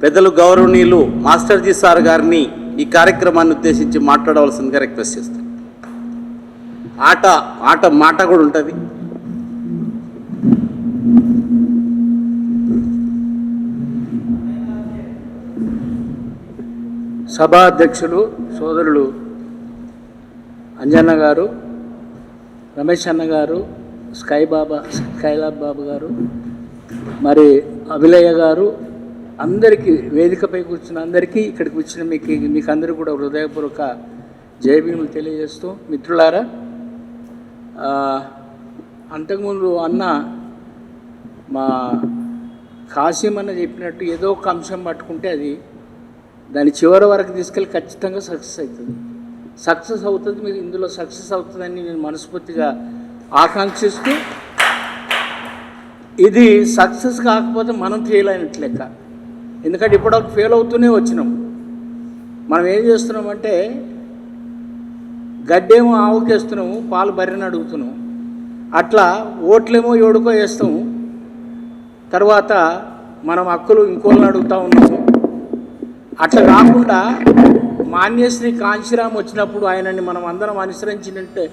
పెద్దలు గౌరవనీయులు మాస్టర్జీ సార్ గారిని ఈ కార్యక్రమాన్ని ఉద్దేశించి మాట్లాడవలసిందిగా రిక్వెస్ట్ చేస్తాను. ఆట ఆట మాట కూడా ఉంటుంది. సభాధ్యక్షులు సోదరులు అంజన్న గారు రమేష్ అన్న గారు స్కై బాబా స్కైలాబ్ బాబు గారు మరి అభిలయ్య గారు అందరికీ వేదికపై కూర్చున్న అందరికీ ఇక్కడికి వచ్చిన మీకు మీకు అందరూ కూడా హృదయపూర్వక జయభీములు తెలియజేస్తూ మిత్రులారా అంతకుముందు అన్న మా కాసిం అన్న చెప్పినట్టు ఏదో ఒక అంశం పట్టుకుంటే అది దాని చివరి వరకు తీసుకెళ్ళి ఖచ్చితంగా సక్సెస్ అవుతుంది. సక్సెస్ అవుతుంది మీరు ఇందులో సక్సెస్ అవుతుందని నేను మనస్ఫూర్తిగా ఆకాంక్షిస్తూ ఇది సక్సెస్ కాకపోతే మనం ఫెయిల్ అయినట్లు లెక్క. ఎందుకంటే ఇప్పటివరకు ఫెయిల్ అవుతూనే వచ్చినాం. మనం ఏం చేస్తున్నామంటే గడ్డేమో ఆవుకేస్తున్నాము పాలు బర్రెని అడుగుతున్నాము. అట్లా ఓట్లేమో ఏడుకో వేస్తాము. తర్వాత మనం హక్కులు ఇంకోళ్ళని అడుగుతూ ఉన్నాము. అట్లా కాకుండా మాన్యశ్రీ కాంశీరామ్ వచ్చినప్పుడు ఆయనని మనం అందరం అనుసరించినట్టే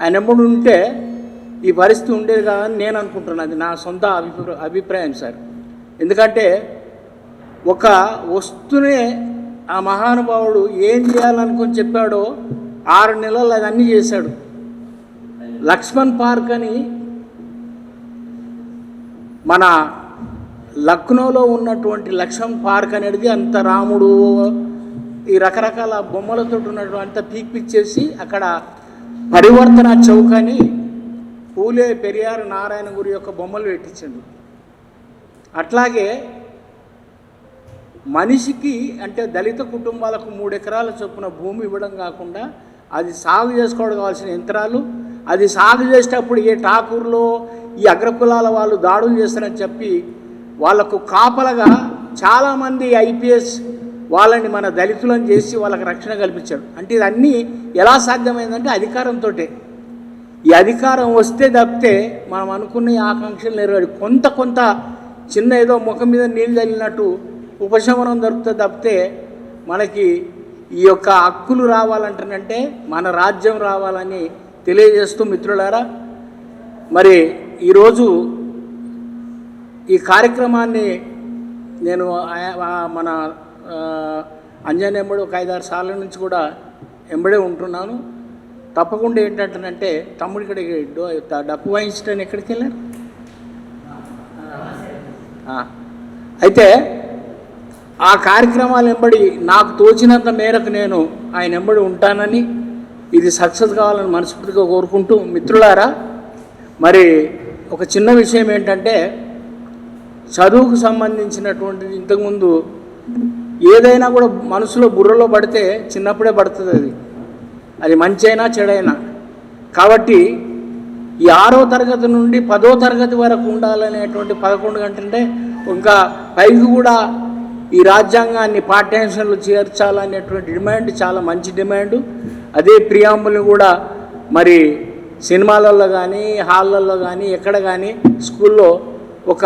ఆయన ఎప్పుడు ఉంటే ఈ పరిస్థితి ఉండేది కాదని నేను అనుకుంటున్నాను. అది నా సొంత అభిప్రాయం సార్. ఎందుకంటే ఒక వస్తునే ఆ మహానుభావుడు ఏం చేయాలనుకొని చెప్పాడో ఆరు నెలలు అది అన్నీ చేశాడు. లక్ష్మణ్ పార్క్ అని మన లక్నోలో ఉన్నటువంటి లక్ష్మణ్ పార్క్ అనేది అంత రాముడు ఈ రకరకాల బొమ్మలతో ఉన్నటువంటి అంత పీక్ పిక్ చేసి అక్కడ పరివర్తన చౌక్ అని పూలే పెరియారు నారాయణ గురి యొక్క బొమ్మలు పెట్టించండు. అట్లాగే మనిషికి అంటే దళిత కుటుంబాలకు మూడు ఎకరాల చొప్పున భూమి ఇవ్వడం కాకుండా అది సాగు చేసుకోవడం కావాల్సిన యంత్రాలు అది సాగు చేసేటప్పుడు ఏ ఠాకూర్లో ఈ అగ్రకులాల వాళ్ళు దాడులు చేస్తారని చెప్పి వాళ్ళకు కాపలగా చాలామంది ఐపీఎస్ వాళ్ళని మన దళితులను చేసి వాళ్ళకి రక్షణ కల్పించాడు అంటే ఇదన్నీ ఎలా సాధ్యమైందంటే అధికారంతో ఈ అధికారం వస్తే తప్పితే మనం అనుకున్న ఈ ఆకాంక్షలు నెరవేరు. కొంత కొంత చిన్న ఏదో ముఖం మీద నీళ్ళు తగిలినట్టు ఉపశమనం దొరుకుతుంది తప్పితే మనకి ఈ యొక్క హక్కులు రావాలంటేనంటే మన రాజ్యం రావాలని తెలియజేస్తూ మిత్రులారా మరి ఈరోజు ఈ కార్యక్రమాన్ని నేను మన అంజన్ ఎంబడి ఒక ఐదారు సార్ల నుంచి కూడా ఎంబడే ఉంటున్నాను. తప్పకుండా ఏంటంటేనంటే తమ్ముడు ఇక్కడికి డప్పు వాయించడానికి ఎక్కడికి వెళ్ళారు? అయితే ఆ కార్యక్రమాలు వెంబడి నాకు తోచినంత మేరకు నేను ఆయన వెంబడి ఉంటానని ఇది సక్సెస్ కావాలని మనస్ఫూర్తిగా కోరుకుంటూ మిత్రులారా మరి ఒక చిన్న విషయం ఏంటంటే చదువుకు సంబంధించినటువంటిది ఇంతకుముందు ఏదైనా కూడా మనసులో బుర్రలో పడితే చిన్నప్పుడే పడుతుంది అది. అది మంచి అయినా చెడైనా. కాబట్టి ఈ ఆరో తరగతి నుండి పదో తరగతి వరకు ఉండాలనేటువంటి పదకొండు గంటలంటే ఇంకా పైకి కూడా ఈ రాజ్యాంగాన్ని పాఠ్యాంశంలో చేర్చాలనేటువంటి డిమాండ్ చాలా మంచి డిమాండ్. అదే ప్రియాంబుల్ని కూడా మరి సినిమాలలో కానీ హాళ్ళల్లో కానీ ఎక్కడ కానీ స్కూల్లో ఒక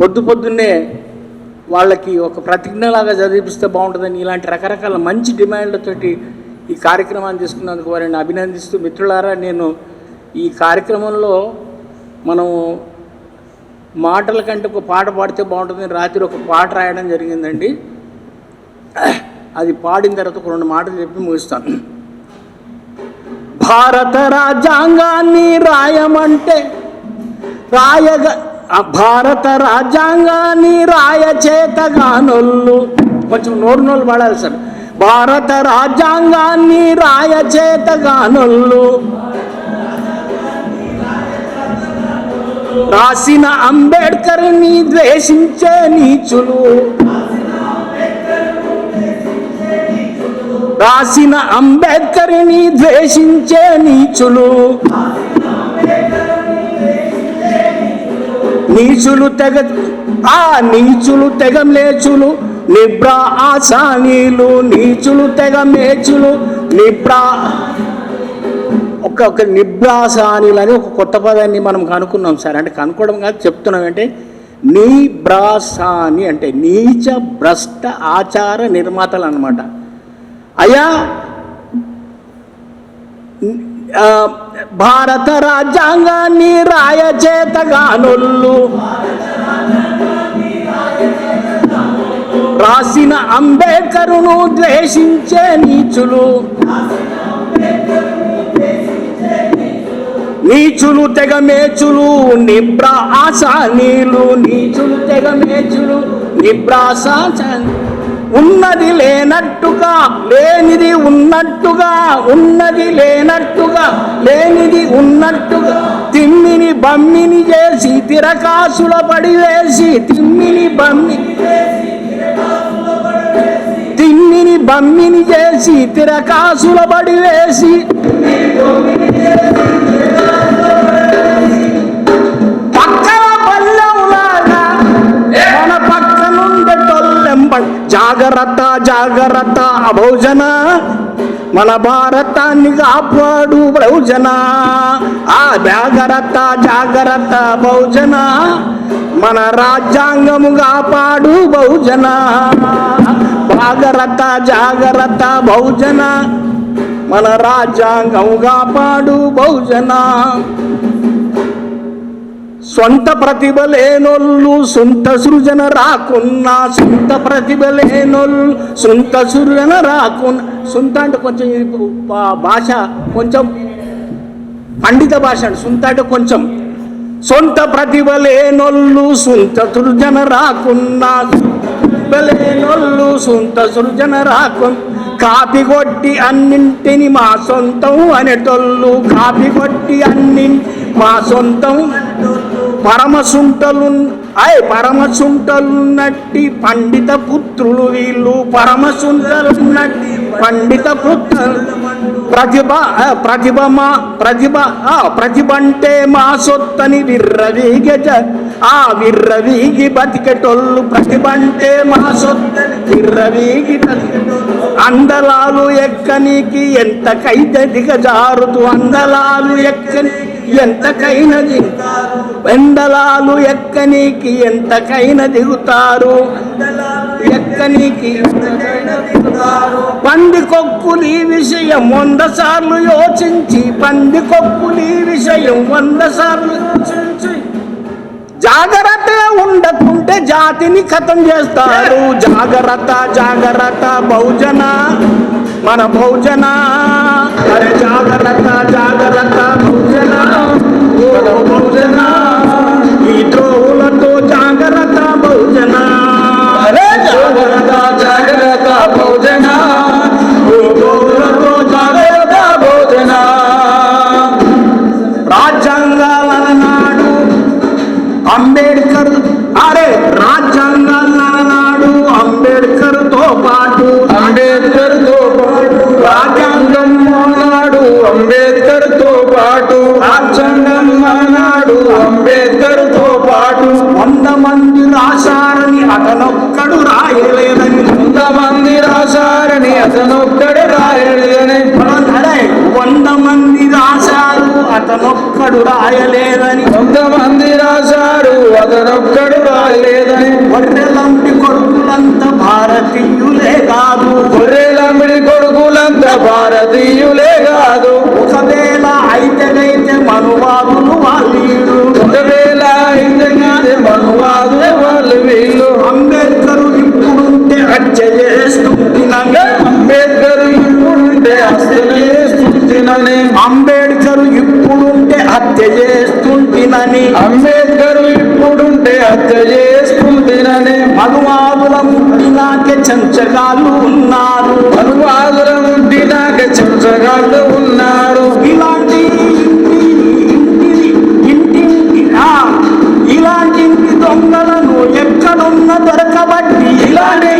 పొద్దు పొద్దున్నే వాళ్ళకి ఒక ప్రతిజ్ఞలాగా చదివిపిస్తే బాగుంటుందని ఇలాంటి రకరకాల మంచి డిమాండ్లతోటి ఈ కార్యక్రమాన్ని తీసుకున్నందుకు వారిని అభినందిస్తూ మిత్రులారా నేను ఈ కార్యక్రమంలో మనం మాటల కంటే ఒక పాట పాడితే బాగుంటుందని రాత్రి ఒక పాట రాయడం జరిగిందండి. అది పాడిన తర్వాత ఒక రెండు మాటలు చెప్పి ముగిస్తాను. భారత రాజ్యాంగాన్ని రాయమంటే రాయగ భారత రాజ్యాంగాన్ని రాయచేతగానొల్లు కొంచెం నోరు నోళ్ళు పడాలి సార్. భారత రాజ్యాంగాన్ని రాయచేతగానొల్లు రాసిన అంబేద్కర్ని ద్వేషించే నీచులు. రాసిన అంబేద్కర్ని ద్వేషించే నీచులు. నీచులు తెగ ఆ నీచులు తెగ మేచులు నిబ్రా ఆసానీలు. నీచులు తెగ మేచులు నిబ్రా ఒక నిబ్రాసానిలని ఒక కొత్త పదాన్ని మనం కనుక్కున్నాం సార్. అంటే కనుక్కోవడం కాదు చెప్తున్నాం అంటే నీ బ్రాసాని అంటే నీచ భ్రష్ట ఆచార నిర్మాతలు అన్నమాట అయ్యా భారత రాజ్యాంగాన్ని రాయచేతగానొల్లు. రాసిన అంబేద్కరును ద్వేషించే నీచులు. నీచులు తెగ మేచులు నిబ్రాసానీలు నీచులు తెగ మేచులు నిబ్రాస ఉన్నది లేనట్టుగా లేనిది ఉన్నట్టుగా ఉన్నది లేనట్టుగా లేనిది ఉన్నట్టుగా. తిమ్మిని బమ్మిని చేసి తిరకాసుల పడి వేసి తిమ్మిని బమ్మి తిమ్మిని బమ్మిని చేసి తిరకాసుల పడి వేసి జాగ్రత్త జాగ్రత్త అభోజన. మన భారతాన్ని కాపాడు భోజన ఆ జాగ్రత్త జాగ్రత్త భోజన మన రాజ్యాంగము కాపాడు భోజన జాగ్రత్త జాగ్రత్త భోజన మన రాజ్యాంగం కాపాడు భోజన సొంత ప్రతిభ లేనోళ్ళు సొంత సృజన రాకున్నా సొంత ప్రతిభ లేనోళ్ళు సొంత సృజన రాకున్నా. సొంత అంటే కొంచెం భాష కొంచెం పండిత భాష అండి. సొంత అంటే కొంచెం. సొంత ప్రతిభ లేనోళ్ళు సొంత సృజన రాకున్నా ప్రతిభ లేనోళ్ళు సొంత సృజన రాకున్నా. కాపి కొట్టి అన్నింటిని మా సొంతం అనేటోళ్ళు కాపి కొట్టి అన్ని మా సొంతం. పరమసుంటలు అయ్ పరమసుంటలున్నట్టి పండిత పుత్రులు వీళ్ళు. పరమసుంటలున్నట్టి పండిత పుత్రులు. ప్రతిభ ఆ, ప్రతిభ మా ప్రతిభ ఆ, ప్రతిభ అంటే మా సొత్తని విర్రవీగ ఆ విర్రవీగి బతికెటొల్లు ప్రతిభ అంటే మా సొత్తని విర్రవీగి అందలాలు ఎక్కనికి ఎంతకైతే దిగజారుతూ అందలాలు ఎక్కని ఎంతకైనా దిగుతారు వెండలాలు ఎక్కనీకి ఎంతకైనా దిగుతారు ఎక్కనీకి పంది కొక్కులు ఈ విషయం వంద సార్లు యోచించి పంది కొక్కులు ఈ విషయం వంద సార్లు యోచించి. జాగ్రత్త ఉండకుంటే జాతిని ఖతం చేస్తారు. జాగ్రత్త జాగ్రత్త బహుజన మన బహుజన. అరే జాగ్రత్త జాగ్రత్త. మన అతనొక్కడే రాయలేదని వంద మంది రాశారు అతనొక్కడు రాయలేదని. కొంతమంది రాశారు అతనొక్కడు రాయలేదని అంబేద్కర్ ఇప్పుడుంటే హత్య చేస్తుంటినని. అంబేద్కర్ ఇప్పుడుంటే హత్య చేసుకుంటునని మనువాదుల ముట్టినాకే చెంచగాళ్ళు ఉన్నారు. అనువాదుల ఉండి నాక చెంచగాళ్ళు ఉన్నారు. ఇలాంటి ఇలాంటి దొంగలను ఎక్కడున్న దొరకబట్టి ఇలాంటి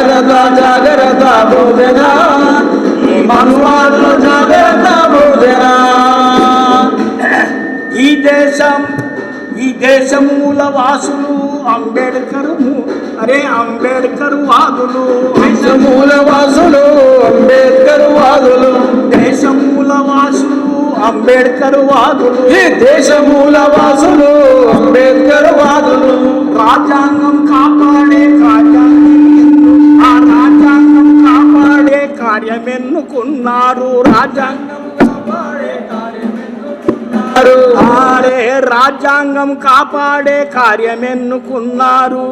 జాగ్రత్త జాగ్రత్త భోజన మనువాదులు జాగ్రత్త భోజన ఈ దేశం ఈ దేశం మూల వాసులు అంబేడ్కర్ ము- అరే అంబేడ్కర్ వాదులు. దేశమూల వాసులు అంబేద్కర్ వాదులు. దేశం మూల వాసులు అంబేడ్కర్ వాదులు. ఈ దేశమూల వాసులు అంబేద్కర్ వాదులు. రాజ్యాంగం కాపాడే కార్యాన్ని కార్యమెన్నుకున్నారు రాజ్యాంగం అరే రాజ్యాంగం కాపాడే కార్యమెన్నుకున్నారు.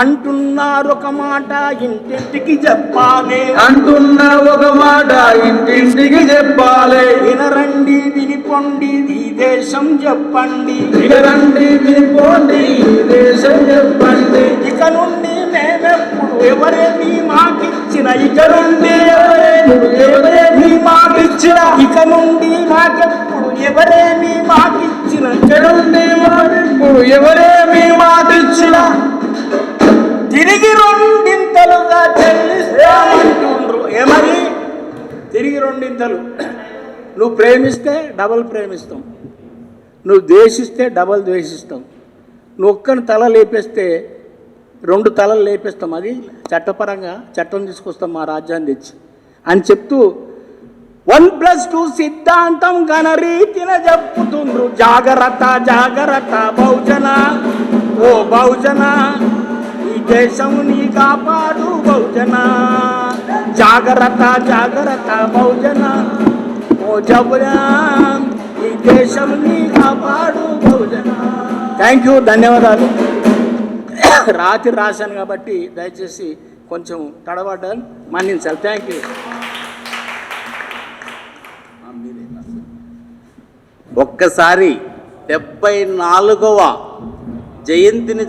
అంటున్నారు ఒక మాట ఇంటింటికి చెప్పాలి. అంటున్న ఒక మాట ఇంటింటికి చెప్పాలి. వినరండి వినిపొండి ఈ దేశం చెప్పండి. ఇక రండి వినిపోండి ఈ దేశం చెప్పండి. ఇక నుండి మేమెప్పుడు ఎవరేమి మాకిచ్చిన ఇక నుండి ఎవరేమి ఎవరేమి మాకిచ్చిన ఇక నుండి మాకెప్పుడు ఎవరేమి మాకిచ్చిన ఇక నుండి ఎవరే ఎవరేమి మాటిచ్చిన తిరిగి రెండింతలుగా చెల్లిస్తామంటుండ్రు. ఏమని తిరిగి రెండింతలు. నువ్వు ప్రేమిస్తే డబల్ ప్రేమిస్తాం. నువ్వు ద్వేషిస్తే డబల్ ద్వేషిస్తాం. నువ్వు ఒక్కని తల లేపేస్తే రెండు తలలు లేపిస్తాం. అది చట్టపరంగా చట్టం తీసుకొస్తాం మా రాజ్యాన్ని తెచ్చి. అని చెప్తూ వన్ ప్లస్ టూ సిద్ధాంతం రీతిన చెప్పుతుండ్రు జాగ్రత్త జాగ్రత్త బహుజన ఓ బహుజన ఈ దేశముని కాపాడు బహుజన. జాగ్రత్త జాగ్రత్త బహుజన ఓ జబున ఈ దేశముని కాపాడు బహుజన. థ్యాంక్ యూ ధన్యవాదాలు. రాత్రి రాశాను కాబట్టి దయచేసి కొంచెం తడబడ్డాను. మన్నించాలి. థ్యాంక్ యూ ఒక్కసారి డెబ్బై నాలుగవ జయంతిని